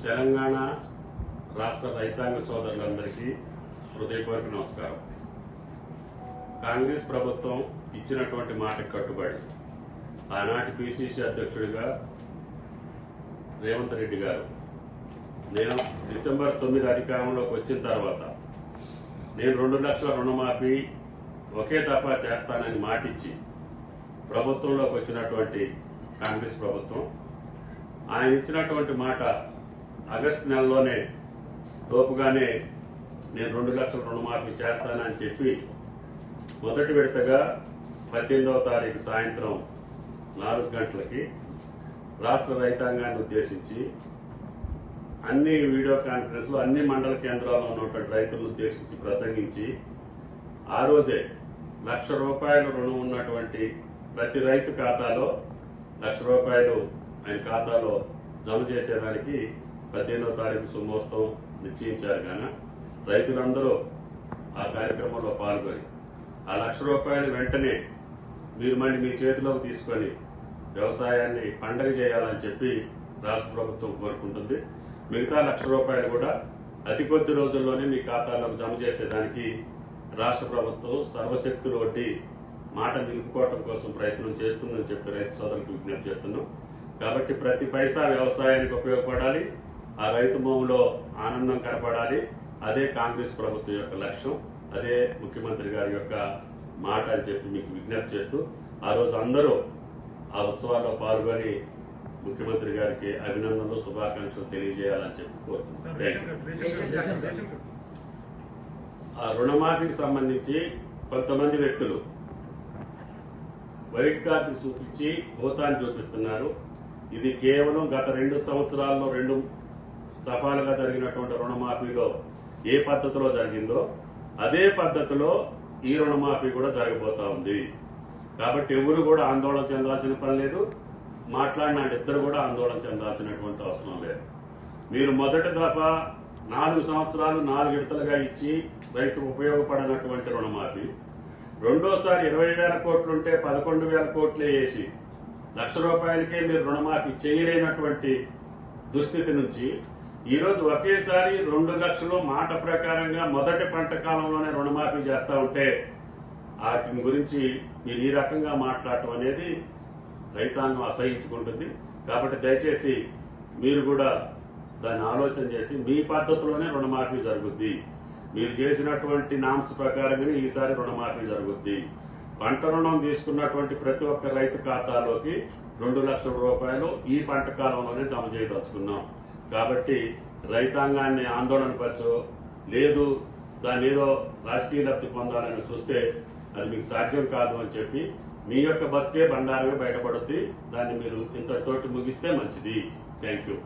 తెలంగాణ రాష్ట్ర రైతాంగ సోదరులందరికీ హృదయపూర్వక నమస్కారం. కాంగ్రెస్ ప్రభుత్వం ఇచ్చినటువంటి మాటకు కట్టుబడి ఆనాటి పిసిసి అధ్యక్షుడిగా రేవంత్ రెడ్డి గారు నేను డిసెంబర్ తొమ్మిది అధికారంలోకి వచ్చిన తర్వాత నేను రెండు లక్షల రుణమాఫీ ఒకే తప్ప చేస్తానని మాటిచ్చి ప్రభుత్వంలోకి వచ్చినటువంటి కాంగ్రెస్ ప్రభుత్వం ఆయన ఇచ్చినటువంటి మాట ఆగస్టు నెలలోనే లోపుగానే నేను రెండు లక్షల రుణమాఫీ చేస్తానని చెప్పి మొదటి విడతగా పద్దెనిమిదవ తారీఖు సాయంత్రం నాలుగు గంటలకి రాష్ట్ర రైతాంగాన్ని ఉద్దేశించి అన్ని వీడియో కాన్ఫరెన్స్లు అన్ని మండల కేంద్రాల్లో ఉన్నటువంటి రైతులను ఉద్దేశించి ప్రసంగించి ఆ రోజే లక్ష రూపాయల రుణం ఉన్నటువంటి ప్రతి రైతు ఖాతాలో లక్ష రూపాయలు ఆయన ఖాతాలో జమ చేసేదానికి పద్దెనిమిదో తారీఖు సుముహూర్తం నిశ్చయించారు కానీ రైతులందరూ ఆ కార్యక్రమంలో పాల్గొని ఆ లక్ష రూపాయలు వెంటనే మీరు మళ్ళీ మీ చేతిలోకి తీసుకొని వ్యవసాయాన్ని పండగ చేయాలని చెప్పి రాష్ట్ర ప్రభుత్వం కోరుకుంటుంది. మిగతా లక్ష రూపాయలు కూడా అతి కొద్ది రోజుల్లోనే మీ ఖాతాలోకి జమ చేసేదానికి రాష్ట్ర ప్రభుత్వం సర్వశక్తులు వడ్డీ మాట నిలుపుకోవటం కోసం ప్రయత్నం చేస్తుందని చెప్పి రైతు సోదరులకు విజ్ఞప్తి చేస్తున్నాం. కాబట్టి ప్రతి పైసా వ్యవసాయానికి ఉపయోగపడాలి ఆ రైతు భూమిలో ఆనందం కనపడాలి. అదే కాంగ్రెస్ ప్రభుత్వం యొక్క లక్ష్యం అదే ముఖ్యమంత్రి గారి యొక్క మాట అని చెప్పి మీకు విజ్ఞప్తి చేస్తూ ఆ రోజు అందరూ ఆ ఉత్సవాల్లో పాల్గొని ముఖ్యమంత్రి గారికి అభినందనలు శుభాకాంక్షలు తెలియజేయాలని చెప్పి కోరుతున్నాను. ఆ రుణమాఫీకి సంబంధించి కొంతమంది వ్యక్తులు వైట్ కార్డు చూపించి భూతాన్ని చూపిస్తున్నారు. ఇది కేవలం గత రెండు సంవత్సరాల్లో రెండు దఫాలుగా జరిగినటువంటి రుణమాఫీలో ఏ పద్ధతిలో జరిగిందో అదే పద్ధతిలో ఈ రుణమాఫీ కూడా జరగబోతా ఉంది. కాబట్టి ఎవరు కూడా ఆందోళన చెందాల్సిన పని లేదు. మాట్లాడిన ఇద్దరు కూడా ఆందోళన చెందాల్సినటువంటి అవసరం లేదు. మీరు మొదటి దఫా నాలుగు సంవత్సరాలు నాలుగు విడతలుగా ఇచ్చి రైతుకు ఉపయోగపడనటువంటి రుణమాఫీ రెండోసారి ఇరవై వేల కోట్లుంటే పదకొండు వేల కోట్లే వేసి లక్ష రూపాయలకే మీరు రుణమాఫీ చేయలేనటువంటి దుస్థితి నుంచి ఈరోజు ఒకేసారి రెండు లక్షలు మాట ప్రకారంగా మొదటి పంట కాలంలోనే రుణమాఫీ చేస్తూ ఉంటే వాటిని గురించి మీరు ఈ రకంగా మాట్లాడటం అనేది రైతాంగం అసహించుకుంటుంది. కాబట్టి దయచేసి మీరు కూడా దాన్ని ఆలోచన చేసి మీ పద్ధతిలోనే రుణమాఫీ జరుగుద్ది. మీరు చేసినటువంటి నామ్స్ ప్రకారంగానే ఈసారి రుణమాఫీ జరుగుద్ది. పంట రుణం తీసుకున్నటువంటి ప్రతి ఒక్క రైతు ఖాతాలోకి రెండు లక్షల రూపాయలు ఈ పంట కాలంలోనే జమ చేయదలుచుకున్నాం. కాబట్టి రైతాంగాన్ని ఆందోళన పరచో లేదు దాని ఏదో రాజకీయ లబ్ధి పొందాలని చూస్తే అది మీకు సాధ్యం కాదు అని చెప్పి మీ యొక్క బతికే బండారమే బయటపడుద్ది. దాన్ని మీరు ఇంతటితోటి ముగిస్తే మంచిది. Thank you